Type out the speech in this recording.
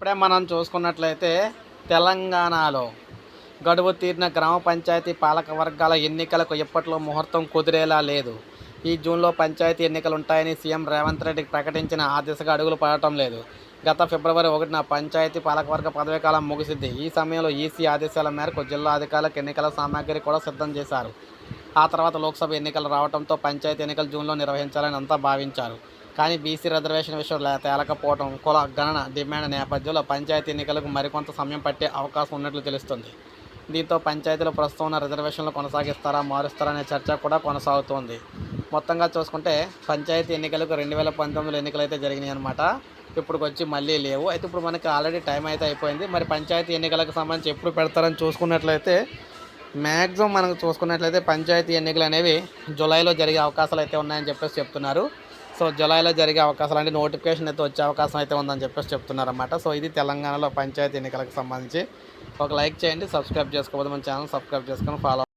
ఇప్పుడే మనం చూసుకున్నట్లయితే తెలంగాణలో గడువు తీరిన గ్రామ పంచాయతీ పాలక వర్గాల ఎన్నికలకు ఎప్పట్లో ముహూర్తం కుదిరేలా లేదు. ఈ జూన్లో పంచాయతీ ఎన్నికలు ఉంటాయని సీఎం రేవంత్ రెడ్డి ప్రకటించిన ఆ దిశగా అడుగులు పడటం లేదు. గత ఫిబ్రవరి ఒకటిన పంచాయతీ పాలకవర్గ పదవీకాలం ముగిసింది. ఈ సమయంలో ఈసీ ఆదేశాల మేరకు జిల్లా అధికారులకు ఎన్నికల సామాగ్రి కూడా సిద్ధం చేశారు. ఆ తర్వాత లోక్సభ ఎన్నికలు రావడంతో పంచాయతీ ఎన్నికలు జూన్లో నిర్వహించాలని అంతా భావించారు. కానీ బీసీ రిజర్వేషన్ విషయంలో తేలకపోవడం కుల గణన డిమాండ్ నేపథ్యంలో పంచాయతీ ఎన్నికలకు మరికొంత సమయం పట్టే అవకాశం ఉన్నట్లు తెలుస్తుంది. దీంతో పంచాయతీలో ప్రస్తుతం ఉన్న రిజర్వేషన్లు కొనసాగిస్తారా మారుస్తారా అనే చర్చ కూడా కొనసాగుతోంది. మొత్తంగా చూసుకుంటే పంచాయతీ ఎన్నికలకు రెండు వేల పంతొమ్మిదిలో ఎన్నికలు అయితే జరిగినాయి అనమాట ఇప్పుడు వచ్చి మళ్ళీ లేవు. అయితే ఇప్పుడు మనకి ఆల్రెడీ టైం అయితే అయిపోయింది. మరి పంచాయతీ ఎన్నికలకు సంబంధించి ఎప్పుడు పెడతారని చూసుకున్నట్లయితే మ్యాక్సిమం మనకు చూసుకున్నట్లయితే పంచాయతీ ఎన్నికలు అనేవి జూలైలో జరిగే అవకాశాలు అయితే ఉన్నాయని చెప్పేసి చెప్తున్నారు. సో జూలైలో జరిగే అవకాశాలు అంటే నోటిఫికేషన్ అయితే వచ్చే అవకాశం అయితే ఉందని చెప్పేసి చెప్తున్నారన్నమాట. సో ఇది తెలంగాణలో పంచాయతీ ఎన్నికలకు సంబంధించి. ఒక లైక్ చేయండి సబ్స్క్రైబ్ చేసుకోవద్దు మన ఛానల్ సబ్స్క్రైబ్ చేసుకొని ఫాలో